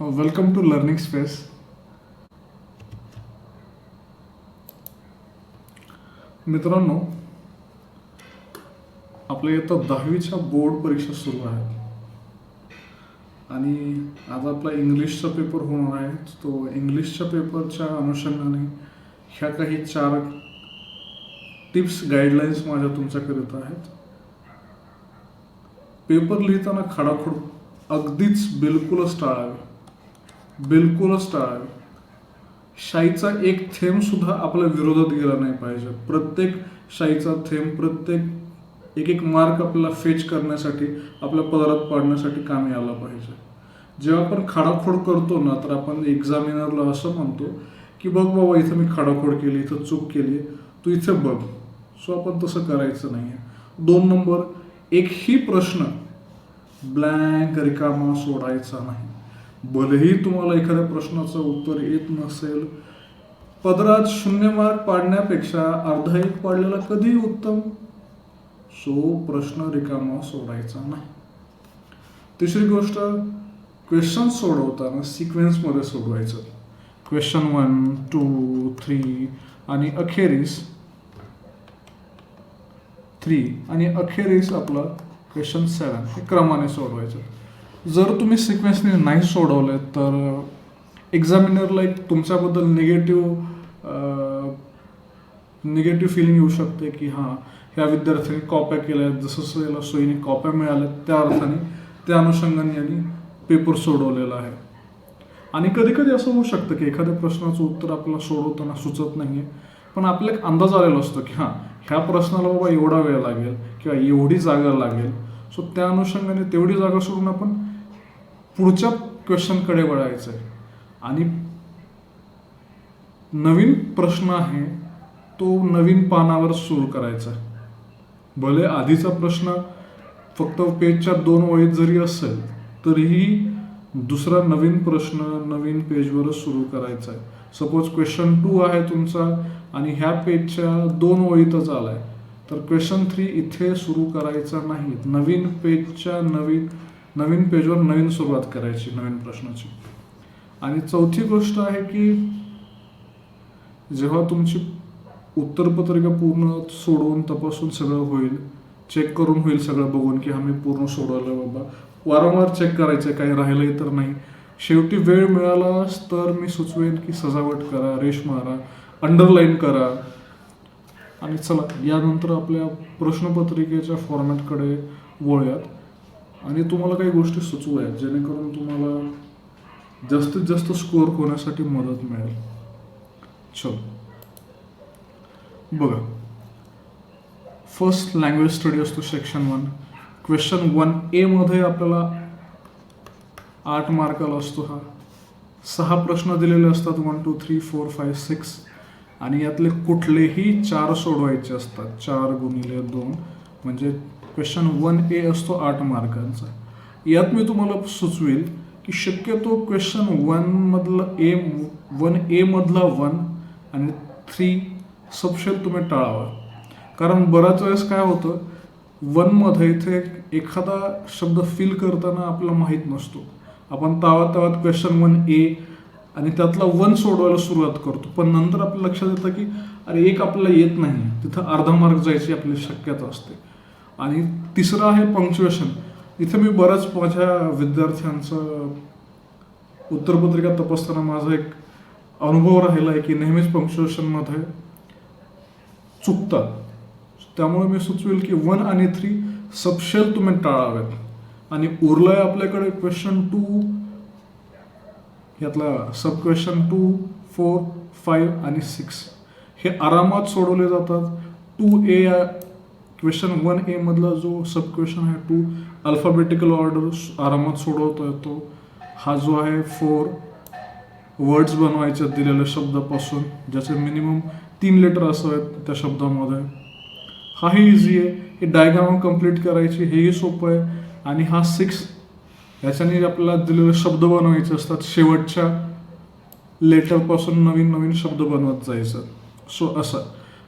Welcome to learning space मित्रांनो आपल्या इथं दहावीच्या बोर्ड परीक्षा सुरू आहेत. आणि आज आपला इंग्लिशचा पेपर होणार आहे. तो इंग्लिशच्या पेपरच्या अनुषंगाने ह्या काही चार टिप्स गाईडलाईन्स माझ्या तुमच्याकरिता आहेत. पेपर लिहिताना खडाखोड अगदीच बिलकुलच टाळावे. बिलकुलच टाळावे. शाईचा एक थेंबसुद्धा आपल्या विरोधात गेला नाही पाहिजे. प्रत्येक शाईचा थेंब प्रत्येक एक एक मार्क आपल्याला फेच करण्यासाठी आपल्या पदरात पाडण्यासाठी कामी आला पाहिजे. जेव्हा आपण खाडाखोड करतो ना तर आपण एक्झामिनरला असं म्हणतो की बघ बाबा इथं मी खाडाखोड केली इथं चूक केली. तू इथे बघ. सो आपण तसं करायचं नाही आहे दोन नंबर एकही प्रश्न ब्लँक रिकामा सोडायचा नाही. भलेही तुम्हाला एखाद्या प्रश्नाचं उत्तर येत नसेल पदरात शून्य मार्क पाडण्यापेक्षा अर्धा एक पाडलेला कधी उत्तम सो प्रश्न रिकामा सोडायचा नाही. तिसरी गोष्ट क्वेश्चन सोडवताना सिक्वेन्समध्ये सोडवायचं. क्वेश्चन वन टू थ्री आणि अखेरीस थ्री आणि अखेरीस आपलं क्वेश्चन सेवन हे क्रमाने सोडवायचं. जर तुम्ही सिक्वेन्सने नाही सोडवले तर एक्झामिनरला एक तुमच्याबद्दल निगेटिव्ह निगेटिव्ह फिलिंग येऊ शकते की हां ह्या विद्यार्थ्यांनी कॉप्या केल्या. आहेत जसं जसं याला सोयीने कॉप्या मिळाल्या त्या अर्थाने त्या अनुषंगाने यांनी पेपर सोडवलेला आहे. आणि कधी कधी असं होऊ शकतं की एखाद्या प्रश्नाचं उत्तर आपल्याला सोडवताना सुचत नाही आहे पण आपल्याला एक अंदाज आलेला असतो की हां ह्या प्रश्नाला बाबा एवढा वेळ लागेल किंवा एवढी जागा लागेल. सो त्या अनुषंगाने तेवढी जागा सोडून आपण पुढच्या क्वेश्चनकडे वळायचं आहे आणि नवीन प्रश्न आहे तो नवीन पानावर सुरू करायचा. आहे भले आधीचा प्रश्न फक्त पेजच्या दोन वळीत जरी असेल तरीही दुसरा नवीन प्रश्न नवीन पेजवरच सुरू करायचा आहे सपोज क्वेश्चन टू आहे तुमचा आणि ह्या पेजच्या दोन ओळीतच आलाय. तर क्वेश्चन थ्री इथे सुरू करायचा नाही. नवीन पेजच्या नवीन नवीन पेजवर नवीन सुरुवात करायची नवीन प्रश्नाची. आणि चौथी गोष्ट आहे की जेव्हा तुमची उत्तरपत्रिका पूर्ण सोडवून तपासून सगळं होईल चेक करून होईल सगळं बघून की हा मी पूर्ण सोडवलं बाबा. वारंवार चेक करायचं काही राहिलंही तर नाही. शेवटी वेळ मिळालाच तर मी सुचवेन की सजावट करा रेश मारा अंडरलाईन करा. आणि चला यानंतर आपल्या प्रश्नपत्रिकेच्या फॉर्मॅटकडे वळूयात. आणि तुम्हाला काही गोष्टी सुचवूयात जेणेकरून तुम्हाला जास्तीत जास्त स्कोअर होण्यासाठी मदत मिळेल? चल. बघा. फर्स्ट लँग्वेज स्टडी असतो सेक्शन वन क्वेश्चन वन एमध्ये आपल्याला आठ मार्काला असतो हा. सहा प्रश्न दिलेले असतात one two three four five six आणि यातले कुठलेही चार सोडवायचे असतात. चार गुणिले दोन. म्हणजे क्वेश्चन वन ए असतो आठ मार्कांचा यात मी तुम्हाला सुचवेल की शक्यतो क्वेश्चन वनमधलं ए वन ए मधला वन आणि थ्री सबशेल तुम्ही टाळावा. कारण बऱ्याच वेळेस काय होतं वनमध्ये इथे एखादा शब्द फिल करताना आपल्याला माहीत नसतो. आपण तावात तावात क्वेश्चन वन ए आणि त्यातला वन सोडवायला सुरुवात करतो. पण नंतर आपल्या लक्षात येतं की अरे एक आपल्याला येत नाही. तिथं अर्धा मार्क जायची आपली शक्यता असते. आणि तिसरं आहे पंक्च्युएशन इथे मी बऱ्याच माझ्या विद्यार्थ्यांचं उत्तरपत्रिका तपासताना माझा एक अनुभव राहिला आहे की नेहमीच पंक्च्युएशनमध्ये चुकतात. त्यामुळे मी सुचवेल की वन आणि थ्री सबशेल तुम्ही टाळावेत. आणि उरलं आहे आपल्याकडे क्वेश्चन टू यातला sub question two four five आणि सिक्स हे आरामात सोडवले जातात. Two A question one A मधला जो सब क्वेश्चन आहे टू अल्फाबेटिकल ऑर्डर आरामात सोडवता येतो. हा जो आहे फोर वर्ड्स बनवायचे दिलेल्या शब्दापासून ज्याचे मिनिमम तीन लेटर असावेत त्या शब्दामध्ये. हाही इझी आहे. हे डायग्राम कंप्लीट करायची हेही सोपं आहे. आणि हा सिक्स याच्याने आपल्याला दिलेले शब्द बनवायचे असतात. शेवटच्या लेटरपासून नवीन नवीन शब्द बनवत जायचं. सो असं.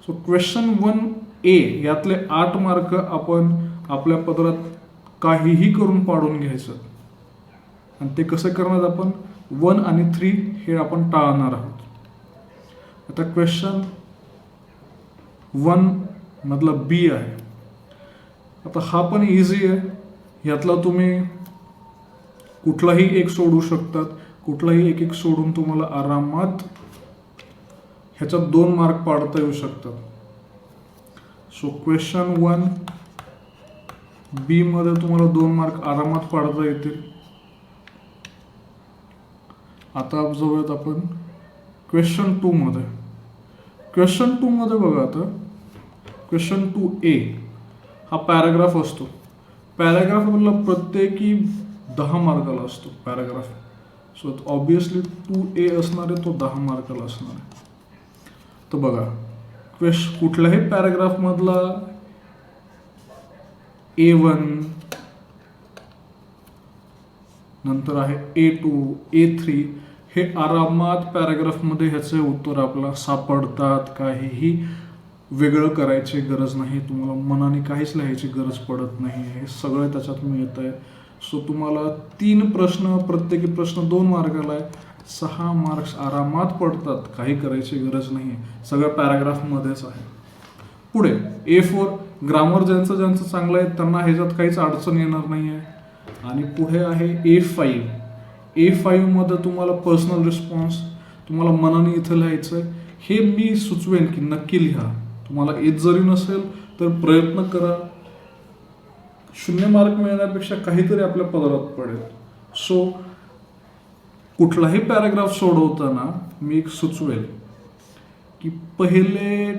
सो क्वेश्चन वन ए यातले आठ मार्क आपण आपल्या पदरात काहीही करून पाडून घ्यायचं. आणि ते कसं करणार आपण? वन आणि थ्री हे आपण टाळणार आहोत. आता क्वेश्चन वन मधला बी आहे. आता हा पण इझी आहे. यातला तुम्ही कुठलाही एक सोडू शकतात. कुठलाही एक एक सोडून तुम्हाला आरामात ह्याच्यात दोन मार्क पाडता येऊ शकतात. सो क्वेश्चन वन बी मध्ये तुम्हाला दोन मार्क आरामात पाडता येतील. आता जाऊयात आपण क्वेश्चन टू मध्ये. क्वेश्चन टू मध्ये बघा आता. क्वेश्चन टू ए हा पॅराग्राफ असतो. पॅराग्राफ मधला प्रत्येकी दहा मार्काला असतो paragraph so obviously two A असणार आहे तो दहा मार्काला असणार आहे. तर बघा. क्वेश कुठल्याही पॅराग्राफ मधला ए वन नंतर आहे ए टू ए थ्री हे आरामात पॅराग्राफमध्ये ह्याचे उत्तर आपल्याला सापडतात. काहीही वेगळं करायची गरज नाही. तुम्हाला मनाने काहीच लिहायची गरज पडत नाही. हे सगळं त्याच्यात मिळत आहे सो तुम्हाला तीन प्रश्न प्रत्येकी प्रश्न दोन मार्गाला आहे सहा मार्क्स आरामात पडतात. काही करायची गरज नाही आहे सगळं पॅराग्राफमध्येच आहे. पुढे ए फोर ग्रामर ज्यांचं ज्यांचं चांगलं आहे त्यांना ह्याच्यात काहीच अडचण येणार नाही आहे आणि पुढे आहे ए फाईव्ह ए फाईव्हमध्ये तुम्हाला पर्सनल रिस्पॉन्स तुम्हाला मनाने इथं लिहायचं आहे हे मी सुचवेन की नक्की लिहा. तुम्हाला येत जरी नसेल तर प्रयत्न करा. शून्य मार्क मिळण्यापेक्षा काहीतरी आपल्या पदरात पडेल. सो कुठलाही पॅराग्राफ सोडवताना मी एक सुचवेल की पहिले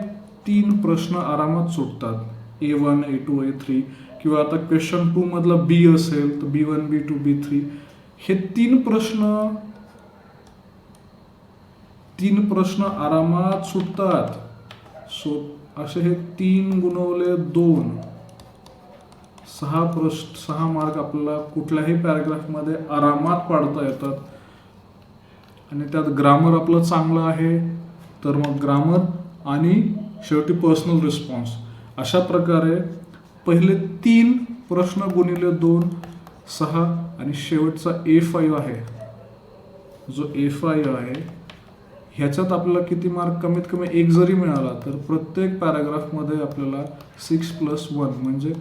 तीन प्रश्न आरामात सुटतात. A one A two A three किंवा आता क्वेश्चन टू मधला बी असेल तर B one B two B three हे तीन प्रश्न तीन प्रश्न आरामात सुटतात. सो असे हे तीन गुणवले दोन. सहा प्रश्न सहा मार्क आपल्याला कुठल्याही पॅराग्राफमध्ये आरामात पाडता येतात. आणि त्यात ग्रामर आपलं चांगलं आहे तर मग ग्रामर आणि शेवटी पर्सनल रिस्पॉन्स अशा प्रकारे पहिले तीन प्रश्न गुणिले दोन सहा आणि शेवटचा ए फाईव्ह आहे. जो ए फाईव्ह आहे ह्याच्यात आपल्याला किती मार्क कमीत कमी एक जरी मिळाला तर प्रत्येक पॅराग्राफमध्ये आपल्याला सिक्स प्लस वन म्हणजे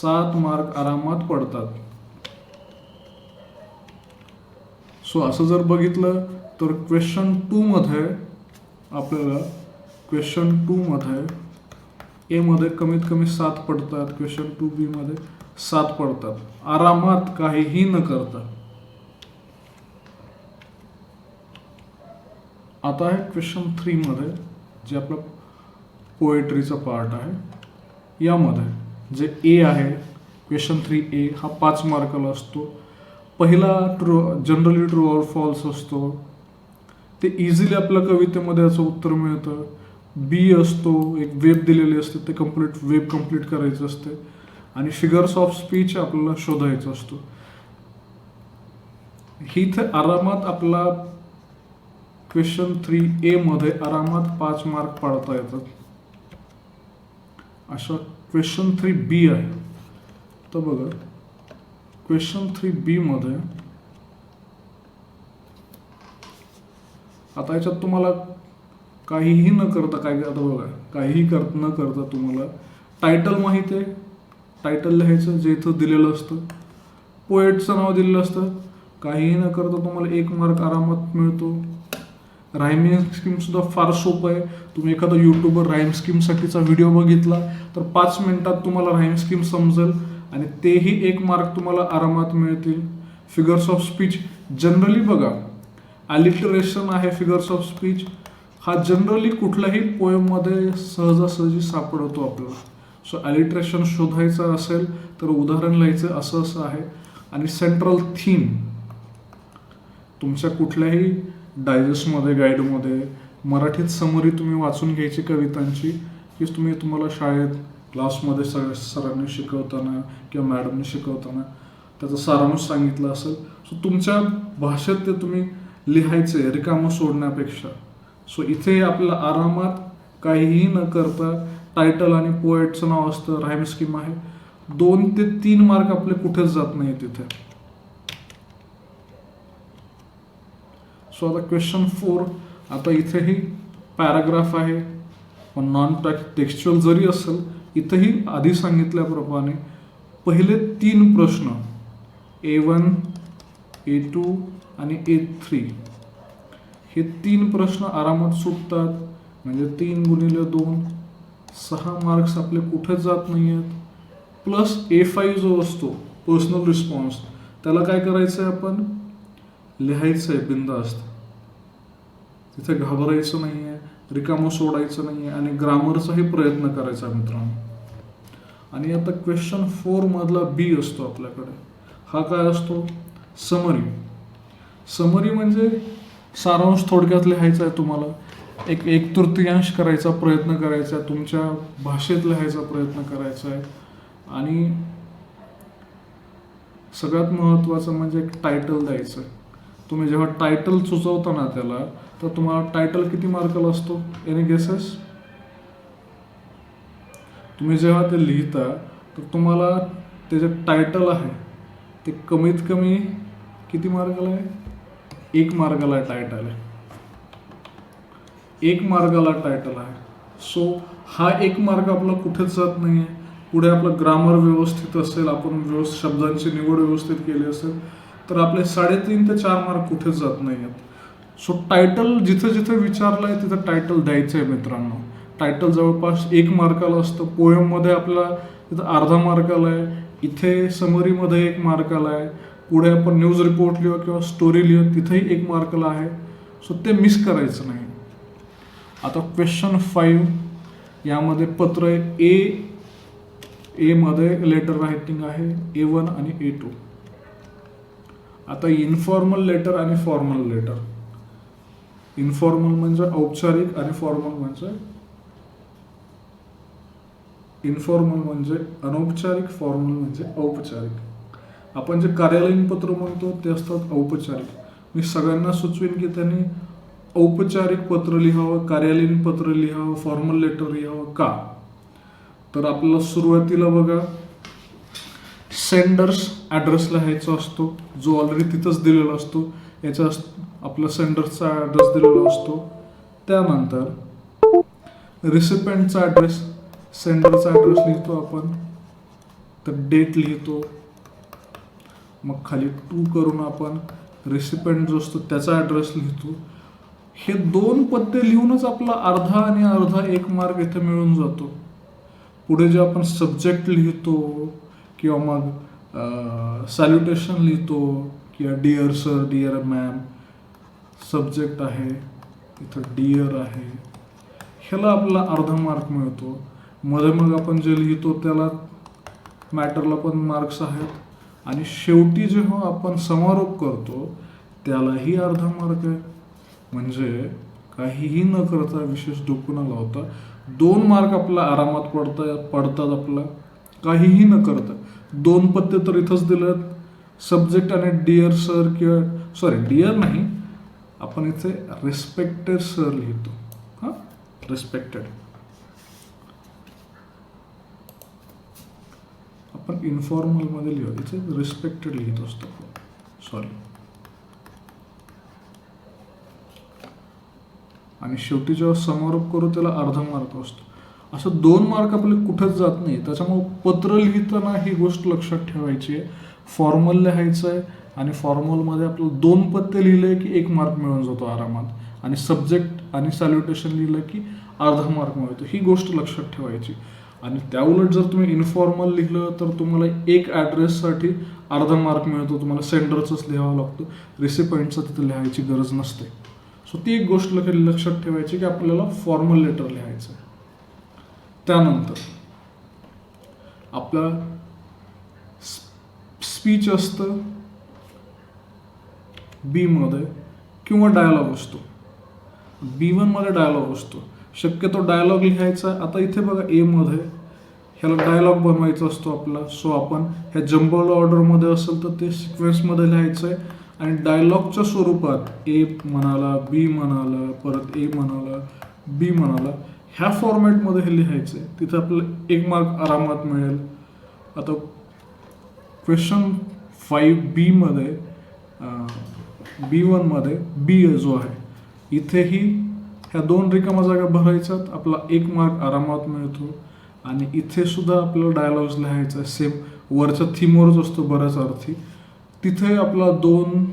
सात मार्क आरामात पडतात. सो असं जर बघितलं तर क्वेश्चन टूमध्ये आपल्याला क्वेश्चन टूमध्ये एमध्ये कमीत कमी सात पडतात क्वेश्चन टू बीमध्ये सात पडतात. आरामात काहीही न करता. आता आहे क्वेश्चन थ्रीमध्ये जे आपलं पोएट्रीचा पार्ट आहे. यामध्ये जे ए आहे क्वेश्चन थ्री ए हा पाच मार्काला असतो. पहिला true generally true or false असतो. ते इझिली आपल्या कवितेमध्ये याचं उत्तर मिळतं. बी असतो एक वेब दिलेली असते ते कंप्लीट वेब कंप्लीट करायचं असते. आणि फिगर्स ऑफ स्पीच आपल्याला शोधायचं असतो. ही इथे आरामात आपला क्वेश्चन थ्री ए मध्ये आरामात पाच मार्क पाडता येतात. अशा क्वेश्चन थ्री बी आहे. तर बघा क्वेश्चन थ्री बी मध्ये आता याच्यात तुम्हाला काहीही न करता काय आता बघा काहीही कर न करता तुम्हाला टायटल माहीत आहे. टायटल लिहायचं जे इथं दिलेलं असतं. पोएटचं नाव दिलेलं असतं. काहीही न करता तुम्हाला एक मार्क आरामात मिळतो. रायमिंग स्कीमसुद्धा फार सोपं आहे. तुम्ही एखादा यूट्यूबवर राईम स्कीमसाठीचा व्हिडिओ बघितला तर पाच मिनटात तुम्हाला राईम स्कीम समजेल आणि तेही एक मार्क तुम्हाला आरामात मिळतील. फिगर्स ऑफ स्पीच जनरली बघा. अलिटरेशन आहे फिगर्स ऑफ स्पीच हा जनरली कुठल्याही पोयममध्ये सहजासहजी सापडतो आपल्याला. सो अलिट्रेशन शोधायचं असेल तर उदाहरण लिहायचं असं असं आहे. आणि सेंट्रल थीम तुमच्या कुठल्याही डायजेस्टमध्ये गाईडमध्ये मराठीत समरी तुम्ही वाचून घ्यायची कवितांची की तुम्ही तुम्हाला शाळेत क्लासमध्ये सर सरांनी शिकवताना किंवा मॅडमने शिकवताना त्याचा सारांश सांगितलं असेल. सो तुमच्या भाषेत ते तुम्ही लिहायचे रिकामं सोडण्यापेक्षा. सो इथे आपल्याला आरामात काहीही न करता टायटल आणि पोएटचं नाव असतं राईम स्कीम आहे. दोन ते तीन मार्क आपले कुठेच जात नाही तिथे सो आता क्वेश्चन फोर आता इथेही पॅराग्राफ आहे. पण नॉन टेक्स्च्युअल जरी असेल इथंही आधी सांगितल्याप्रमाणे पहिले तीन प्रश्न. ए वन ए टू आणि ए थ्री हे तीन प्रश्न आरामात सुटतात. म्हणजे तीन गुणिले दोन. सहा मार्क्स आपले कुठेच जात नाही आहेत प्लस ए फाईव्ह जो असतो पर्सनल रिस्पॉन्स त्याला काय करायचं आहे आपण? लिहायचं आहे बिंदास्त. तिथे घाबरायचं नाही आहे रिकामं सोडायचं नाही आहे आणि ग्रामरचाही प्रयत्न करायचा मित्रांनो. आणि आता क्वेश्चन फोरमधला बी असतो आपल्याकडे. हा काय असतो? समरी समरी म्हणजे सारांश थोडक्यात लिहायचा आहे तुम्हाला. एक एक तृतीयांश करायचा प्रयत्न करायचा आहे तुमच्या भाषेत लिहायचा प्रयत्न करायचा आहे. आणि सगळ्यात महत्त्वाचं म्हणजे एक टायटल द्यायचं आहे. तुम्ही जेव्हा टायटल सुचवता ना त्याला तर तुम्हाला टायटल किती मार्काला असतो? एनी गेसेस तुम्ही जेव्हा ते लिहिता तर तुम्हाला ते जे टायटल आहे ते कमीत कमी किती मार्काला आहे? एक मार्गाला टायटल आहे. एक मार्गाला टायटल आहे. सो हा एक मार्ग आपला कुठेच जात नाही आहे पुढे आपलं ग्रामर व्यवस्थित असेल आपण व्यवस्थित शब्दांची निवड व्यवस्थित केली असेल तर आपले साडेतीन ते चार मार्क कुठेच जात नाही आहेत सो टायटल जिथे जिथे विचारलं आहे तिथं टायटल द्यायचं आहे मित्रांनो. टायटल जवळपास एक मार्काला असतं. पोयममध्ये आपला तिथं अर्धा मार्काला आहे. इथे समरीमध्ये एक मार्काला आहे. पुढे आपण न्यूज रिपोर्ट लिहू किंवा स्टोरी लिहू तिथेही एक मार्कला आहे. सो ते मिस करायचं नाही. आता क्वेश्चन फाईव्ह यामध्ये पत्र ए एमध्ये लेटर रायटिंग आहे ए वन आणि ए टू आता इन्फॉर्मल लेटर आणि फॉर्मल लेटर इन्फॉर्मल म्हणजे औपचारिक आणि फॉर्मल म्हणजे इन्फॉर्मल म्हणजे अनौपचारिक फॉर्मल म्हणजे औपचारिक. आपण जे कार्यालयीन पत्र म्हणतो ते असतात औपचारिक. मी सगळ्यांना सुचवेन की त्यांनी औपचारिक पत्र लिहावं कार्यालयीन पत्र लिहावं फॉर्मल लेटर लिहावं का? तर आपल्याला सुरुवातीला बघा सेंडर्स ॲड्रेस लिहायचा असतो जो ऑलरेडी तिथंच दिलेला असतो. याचा आपला सेंडर्सचा ॲड्रेस दिलेला असतो. त्यानंतर रिसिपेंटचा ॲड्रेस सेंडरचा ॲड्रेस लिहितो आपण. तर डेट लिहितो. मग खाली टू करून आपण रेसिपेंट जो असतो त्याचा ॲड्रेस लिहितो. हे दोन पत्ते लिहूनच आपला अर्धा आणि अर्धा एक मार्क इथे मिळून जातो. पुढे जे आपण सब्जेक्ट लिहितो किंवा मग सॅल्युटेशन लिहितो किंवा dear sir dear ma'am subject आहे इथं डिअर आहे ह्याला आपला अर्धा मार्क मिळतो. मध्ये मग आपण जे लिहितो त्याला मॅटरला पण मार्क्स आहेत. आणि शेवटी जेव्हा आपण समारोप करतो त्यालाही अर्धा मार्ग आहे. म्हणजे काहीही न करता विशेष डोकं न लावता दोन मार्ग आपला आरामात पडता पडतात आपला. काहीही न करता. दोन पत्ते तर इथंच दिलेत. सब्जेक्ट आणि डिअर सर किंवा सॉरी डिअर नाही. आपण इथे रिस्पेक्टेड सर लिहितो. हां? रिस्पेक्टेड आपण इन्फॉर्मलमध्ये लिहू इथे रिस्पेक्टेड लिहित असतो. सॉरी आणि शेवटी जेव्हा समारोप करू त्याला अर्धा मार्क असतो. असं दोन मार्क आपले कुठेच जात नाही. त्याच्यामुळे पत्र लिहिताना ही गोष्ट लक्षात ठेवायची आहे. फॉर्मल लिहायचं आहे आणि फॉर्मलमध्ये आपलं दोन पत्ते लिहिले की एक मार्क मिळून जातो आरामात. आणि सब्जेक्ट आणि सॅल्युटेशन लिहिलं की अर्धा मार्क मिळतो. ही गोष्ट लक्षात ठेवायची. आणि त्याउलट जर तुम्ही इन्फॉर्मल लिहिलं तर तुम्हाला एक ॲड्रेससाठी अर्धा मार्क मिळतो. तुम्हाला सेंडरचंच लिहावं लागतं. रिसिपेंटचं तिथं लिहायची गरज नसते. सो ती एक गोष्ट लक्षात ठेवायची की आपल्याला फॉर्मल लेटर लिहायचं आहे. त्यानंतर आपलं स्पीच असतं बीमध्ये किंवा डायलॉग असतो. बी वनमध्ये डायलॉग असतो. शक्यतो डायलॉग लिहायचा. आता इथे बघा एमध्ये ह्याला डायलॉग बनवायचा असतो आपला. सो आपण ह्या जम्बल ऑर्डरमध्ये असेल तर ते सिक्वेन्समध्ये लिहायचं आहे आणि डायलॉगच्या स्वरूपात ए म्हणाला बी म्हणाला परत ए म्हणाला बी म्हणाला ह्या फॉर्मॅटमध्ये हे लिहायचं आहे तिथं आपल्याला एक मार्क आरामात मिळेल. आता क्वेश्चन फाईव्ह बीमध्ये बी वनमध्ये बी जो आहे इथेही ह्या दोन रिकामा जागा भरायच्यात आपला एक मार्क आरामात मिळतो. आणि इथे सुद्धा आपल्याला डायलॉग्स लिहायचा सेम वरच्या थीमवरच असतो बऱ्याच अर्थी. तिथे आपला दोन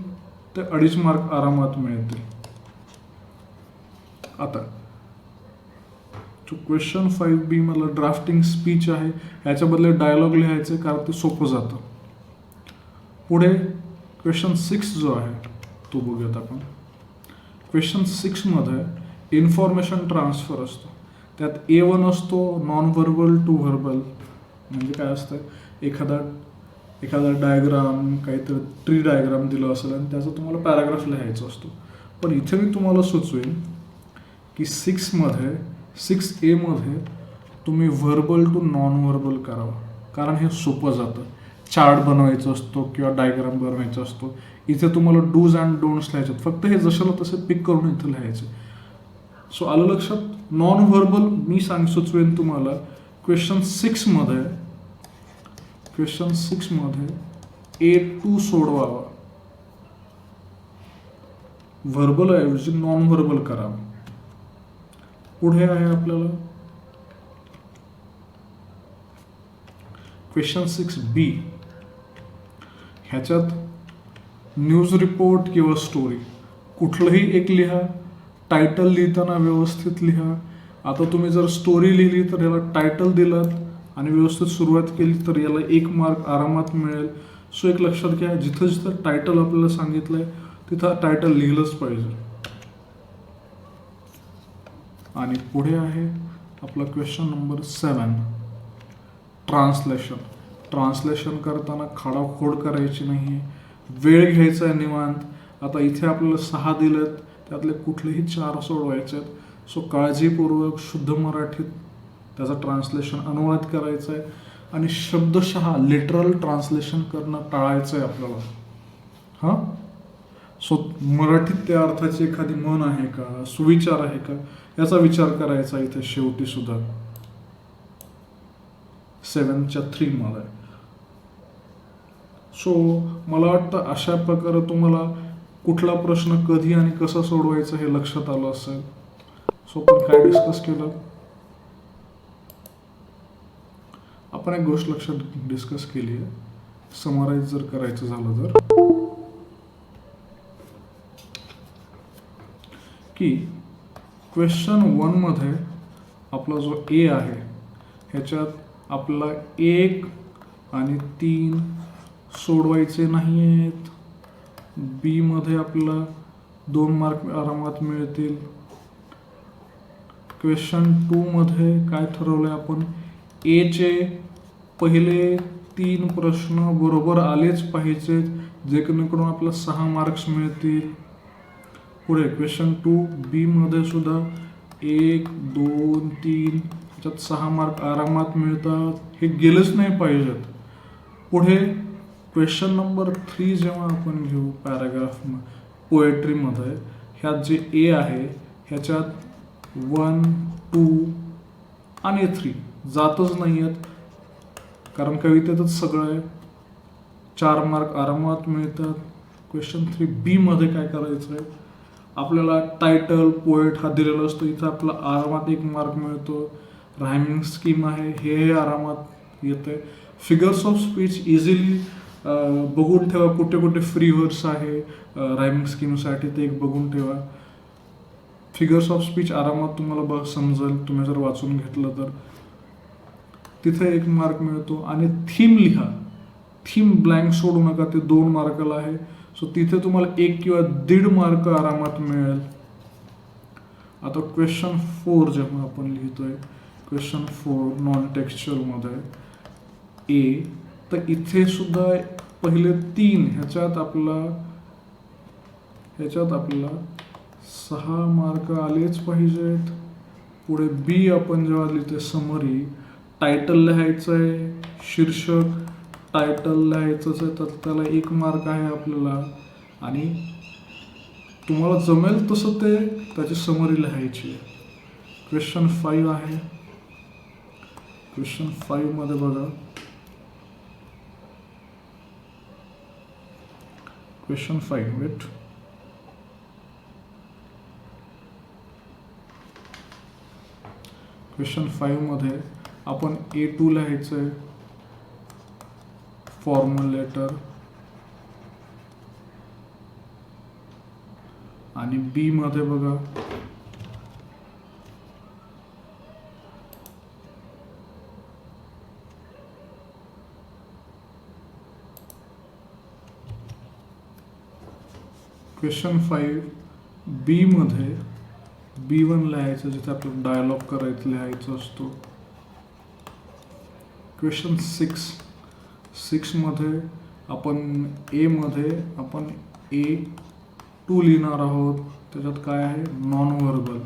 ते अडीच मार्क आरामात मिळतील. आता क्वेश्चन फाईव्ह बी मला ड्राफ्टिंग स्पीच आहे ह्याच्या बदले डायलॉग लिहायचे कारण ते सोपं जातं. पुढे क्वेश्चन सिक्स जो आहे तो बघूयात आपण. क्वेश्चन सिक्समध्ये इन्फॉर्मेशन ट्रान्सफर असतो. त्यात ए वन असतो नॉन व्हर्बल टू व्हर्बल म्हणजे काय असतं? एखादा एखादा डायग्राम काहीतरी ट्री डायग्राम दिलं असेल आणि त्याचा तुम्हाला पॅराग्राफ लिहायचा असतो. पण इथे मी तुम्हाला सुचवेन की सिक्समध्ये सिक्स एमध्ये तुम्ही व्हर्बल टू नॉन व्हर्बल करावं. कारण हे सोपं जातं. चार्ट बनवायचं असतो किंवा डायग्राम बनवायचा असतो. इथे तुम्हाला डूज अँड डोंट्स लिहायचे फक्त हे जशाला तसे पिक करून इथे लिहायचे. सो आलं लक्षात? नॉन व्हर्बल मी सांग सुचवेन तुम्हाला क्वेश्चन सिक्समध्ये क्वेश्चन सिक्समध्ये ए टू सोडवावा. व्हर्बल ऐवजी नॉन व्हर्बल करा. पुढे आहे आपल्याला. क्वेश्चन सिक्स बी ह्याच्यात न्यूज रिपोर्ट किंवा स्टोरी कुठलंही एक लिहा. टायटल लिहिताना व्यवस्थित लिहा. आता तुम्ही जर स्टोरी लिहिली तर याला टायटल दिलात आणि व्यवस्थित सुरुवात केली तर याला एक मार्क आरामात मिळेल. सो एक लक्षात घ्या जिथं जिथं टायटल आपल्याला सांगितलंय तिथं टायटल लिहिलंच पाहिजे. आणि पुढे आहे आपला question number seven translation translation करताना खाडाखोड करायची नाही वेळ घ्यायचा आहे निवांत. आता इथे आपल्याला सहा दिलेत. त्यातले कुठलेही चार सोडवायचे आहेत. सो काळजीपूर्वक शुद्ध मराठीत त्याचं ट्रान्सलेशन अनुवाद करायचं आहे आणि शब्दशः लिटरल ट्रान्सलेशन करणं टाळायचं आहे आपल्याला. हां? सो मराठीत त्या अर्थाची एखादी मन आहे का? सुविचार आहे का? याचा विचार करायचा इथे शेवटी सुद्धा. सेवनच्या थ्रीमध्ये. सो मला वाटतं अशा प्रकारे तुम्हाला कुठला प्रश्न कधी आणि कसा सोडवायचा हे लक्षात आलं असेल. सो आपण काय डिस्कस केलं? आपण एक गोष्ट लक्षात डिस्कस केली आहे. समराईज जर करायचं झालं तर. की क्वेश्चन वनमध्ये आपला जो ए आहे ह्याच्यात आपला एक आणि तीन सोडवायचे नाही आहेत बीमध्ये आपल्याला दोन मार्क आरामात मिळतील. क्वेश्चन टूमध्ये काय ठरवलं आहे आपण एचे पहिले तीन प्रश्न बरोबर आलेच पाहिजेत जेणेकरून आपल्याला सहा मार्क्स मिळतील. पुढे क्वेश्चन टू बीमध्ये सुद्धा एक दोन तीन त्याच्यात सहा मार्क आरामात मिळतात. हे गेलंच नाही पाहिजेत. पुढे क्वेश्चन नंबर थ्री जेव्हा आपण घेऊ पॅराग्राफ पोएट्रीमध्ये ह्यात जे ए आहे ह्याच्यात वन टू आणि थ्री जातच नाही आहेत कारण कवितेतच सगळं आहे. चार मार्क आरामात मिळतात. क्वेश्चन थ्री बीमध्ये काय करायचं आहे आपल्याला टायटल पोएट हा दिलेला असतो. इथं आपला आरामात एक मार्क मिळतो. रायमिंग स्कीम आहे. हे आरामात येतं आहे फिगर्स ऑफ स्पीच इझिली बघून ठेवा कुठे कुठे फ्री वर्ड्स आहे. रायमिंग स्कीमसाठी ते एक बघून ठेवा. फिगर्स ऑफ स्पीच आरामात तुम्हाला बघ समजेल. तुम्ही जर वाचून घेतलं तर. तिथे एक मार्क मिळतो आणि थीम लिहा. थीम ब्लँक सोडू नका ते दोन मार्काला आहे. सो तिथे तुम्हाला एक किंवा दीड मार्क आरामात मिळेल. आता क्वेश्चन फोर जेव्हा आपण लिहितोय क्वेश्चन फोर नॉन टेक्स्चरमध्ये ए तर इथे सुद्धा पहिले तीन ह्याच्यात आपला ह्याच्यात आपल्याला सहा मार्क आलेच पाहिजेत. पुढे बी आपण जेव्हा लिहिते समरी टायटल लिहायचं आहे शीर्षक टायटल लिहायचंच आहे तर त्याला एक मार्क आहे आपल्याला. आणि तुम्हाला जमेल तसं ते त्याची समरी लिहायची आहे. क्वेश्चन फाईव्ह आहे. क्वेश्चन फाईव्हमध्ये बघा. question 5 wait. क्वेश्चन फाईव्हमध्ये आपण ए टू लिहायचं आहे फॉर्मल लेटर आणि बीमध्ये बघा. क्वेश्चन फाईव्ह बीमध्ये बी वन लिहायचं जिथे आपल्याला डायलॉग करायचं लिहायचं असतो. क्वेश्चन सिक्स सिक्समध्ये आपण एमध्ये आपण ए टू लिहिणार आहोत. त्याच्यात काय आहे? नॉन व्हर्बल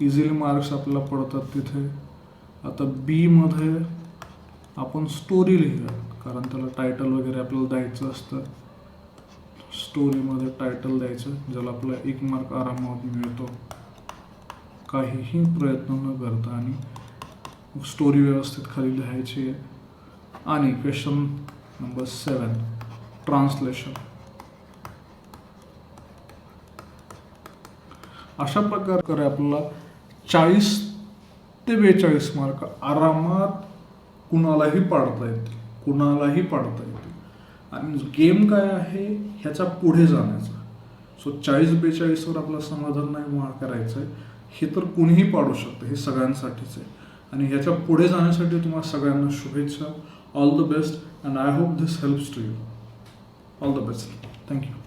इझिली मार्क्स आपल्याला पडतात तिथे. आता बीमध्ये आपण स्टोरी लिहूया कारण त्याला टायटल वगैरे आपल्याला द्यायचं असतं. स्टोरीमध्ये टायटल द्यायचं ज्याला आपला एक मार्क आरामात मिळतो. काहीही प्रयत्न न करता आणि स्टोरी व्यवस्थित खाली लिहायची आहे. आणि क्वेश्चन नंबर सेवन ट्रान्सलेशन अशा प्रकारे आपल्याला चाळीस ते बेचाळीस मार्क आरामात कुणालाही पाडता येतील. कुणालाही पाडता येतील. आणि गेम काय आहे ह्याचा पुढे जाण्याचा. सो चाळीस बेचाळीसवर आपलं समाधान नाही वाढ करायचं आहे हे तर कुणीही पाडू शकतं हे सगळ्यांसाठीच आहे. आणि ह्याच्या पुढे जाण्यासाठी तुम्हाला सगळ्यांना शुभेच्छा. All the best and I hope this helps to you all the best thank you